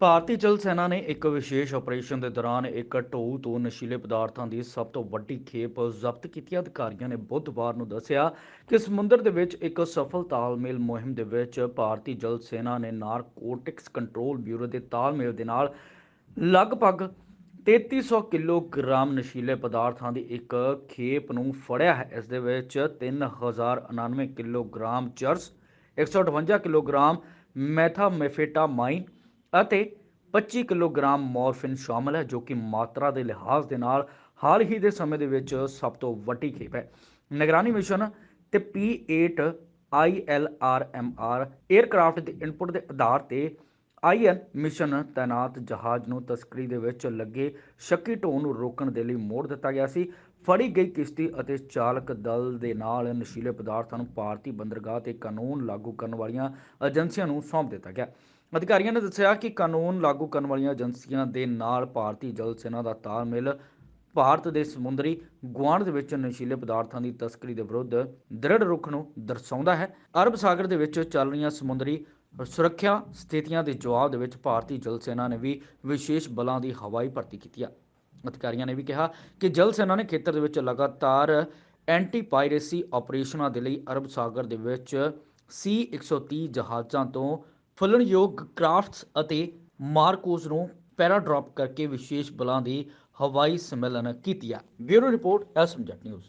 ਭਾਰਤੀ ਜਲ ਸੈਨਾ ਨੇ ਇੱਕ ਵਿਸ਼ੇਸ਼ ਆਪਰੇਸ਼ਨ ਦੇ ਦੌਰਾਨ ਇੱਕ ਢੋਅ ਤੋਂ ਨਸ਼ੀਲੇ ਪਦਾਰਥਾਂ ਦੀ ਸਭ ਤੋਂ ਵੱਡੀ ਖੇਪ ਜ਼ਬਤ ਕੀਤੀ। ਅਧਿਕਾਰੀਆਂ ਨੇ ਬੁੱਧਵਾਰ ਨੂੰ ਦੱਸਿਆ ਕਿ ਸਮੁੰਦਰ ਦੇ ਵਿੱਚ ਇੱਕ ਸਫਲ ਤਾਲਮੇਲ ਮੁਹਿੰਮ ਦੇ ਵਿੱਚ ਭਾਰਤੀ ਜਲ ਸੈਨਾ ਨੇ ਨਾਰਕੋਟਿਕਸ ਕੰਟਰੋਲ ਬਿਊਰੋ ਦੇ ਤਾਲਮੇਲ ਦੇ ਨਾਲ ਲਗਭਗ 3300 ਕਿਲੋਗ੍ਰਾਮ ਨਸ਼ੀਲੇ ਪਦਾਰਥਾਂ ਦੀ ਇੱਕ ਖੇਪ ਨੂੰ ਫੜਿਆ ਹੈ। ਇਸ ਦੇ ਵਿੱਚ 3099 ਕਿਲੋਗ੍ਰਾਮ ਚਰਸ 158 ਕਿਲੋਗ੍ਰਾਮ ਮੈਥਾਮੈਫੇਟਾਮਾਈਨ ਅਤੇ 25 ਕਿਲੋਗ੍ਰਾਮ ਮੋਰਫਿਨ ਸ਼ਾਮਲ ਹੈ, ਜੋ ਕਿ ਮਾਤਰਾ ਦੇ ਲਿਹਾਜ਼ ਦੇ ਨਾਲ ਹਾਲ ਹੀ ਦੇ ਸਮੇਂ ਦੇ ਵਿੱਚ ਸਭ ਤੋਂ ਵੱਡੀ ਖੇਪ ਹੈ। ਨਿਗਰਾਨੀ ਮਿਸ਼ਨ ਤੇ P8 ILRMR 에ਅਰਕ੍ਰਾਫਟ ਦੇ ਇਨਪੁਟ ਦੇ ਆਧਾਰ ਤੇ ਆਈਐਨ ਮਿਸ਼ਨ ਤਾਇਨਾਤ ਜਹਾਜ਼ ਨੂੰ ਤਸਕਰੀ ਦੇ ਵਿੱਚ ਲੱਗੇ ਸ਼ੱਕੀ ਢੋਹ ਨੂੰ ਰੋਕਣ ਦੇ ਲਈ ਮੋੜ ਦਿੱਤਾ ਗਿਆ ਸੀ। ਫੜੀ ਗਈ ਕਿਸ਼ਤੀ ਅਤੇ ਚਾਲਕ ਦਲ ਦੇ ਨਾਲ ਨਸ਼ੀਲੇ ਪਦਾਰਥਾਂ ਨੂੰ ਭਾਰਤੀ ਬੰਦਰਗਾਹ ਤੇ ਕਾਨੂੰਨ ਲਾਗੂ ਕਰਨ ਵਾਲੀਆਂ ਏਜੰਸੀਆਂ ਨੂੰ ਸੌਂਪ ਦਿੱਤਾ ਗਿਆ। ਅਧਿਕਾਰੀਆਂ ਨੇ ਦੱਸਿਆ ਕਿ ਕਾਨੂੰਨ ਲਾਗੂ ਕਰਨ ਵਾਲੀਆਂ ਏਜੰਸੀਆਂ ਦੇ ਨਾਲ ਭਾਰਤੀ ਜਲ ਸੈਨਾ ਦਾ ਤਾਲਮੇਲ, ਭਾਰਤ ਦੇ ਸਮੁੰਦਰੀ ਗੁਆਂਢ ਦੇ ਵਿੱਚ ਨਸ਼ੀਲੇ ਪਦਾਰਥਾਂ ਦੀ ਤਸਕਰੀ ਦੇ ਵਿਰੁੱਧ ਦ੍ਰਿੜ ਰੁਖ ਨੂੰ ਦਰਸਾਉਂਦਾ ਹੈ। ਅਰਬ ਸਾਗਰ ਦੇ ਵਿੱਚ ਚੱਲ ਰਹੀਆਂ ਸਮੁੰਦਰੀ ਸੁਰੱਖਿਆ ਸਥਿਤੀਆਂ ਦੇ ਜਵਾਬ ਦੇ ਵਿੱਚ ਭਾਰਤੀ ਜਲ ਸੈਨਾ ਨੇ ਵੀ ਵਿਸ਼ੇਸ਼ ਬਲਾਂ ਦੀ ਹਵਾਈ ਭਰਤੀ ਕੀਤੀ ਹੈ ਅਧਿਕਾਰੀਆਂ ਨੇ ਵੀ ਕਿਹਾ ਕਿ ਜਲ ਸੈਨਾ ਨੇ ਖੇਤਰ ਦੇ ਵਿੱਚ ਲਗਾਤਾਰ ਐਂਟੀ ਪਾਇਰੇਸੀ ਆਪਰੇਸ਼ਨਾਂ ਦੇ ਲਈ ਅਰਬ ਸਾਗਰ ਦੇ ਵਿੱਚ ਸੀ 130 ਜਹਾਜ਼ਾਂ ਤੋਂ ਫੁੱਲਣਯੋਗ ਕ੍ਰਾਫਟਸ ਅਤੇ ਮਾਰਕੋਸ ਨੂੰ ਪੈਰਾਡ੍ਰੌਪ ਕਰਕੇ ਵਿਸ਼ੇਸ਼ ਬਲਾਂ ਦੀ ਹਵਾਈ ਸੰਮੇਲਨ ਕੀਤੀ ਹੈ ਬਿਊਰੋ ਰਿਪੋਰਟ ਐਸਐਮਜੈਟ ਨਿਊਜ਼।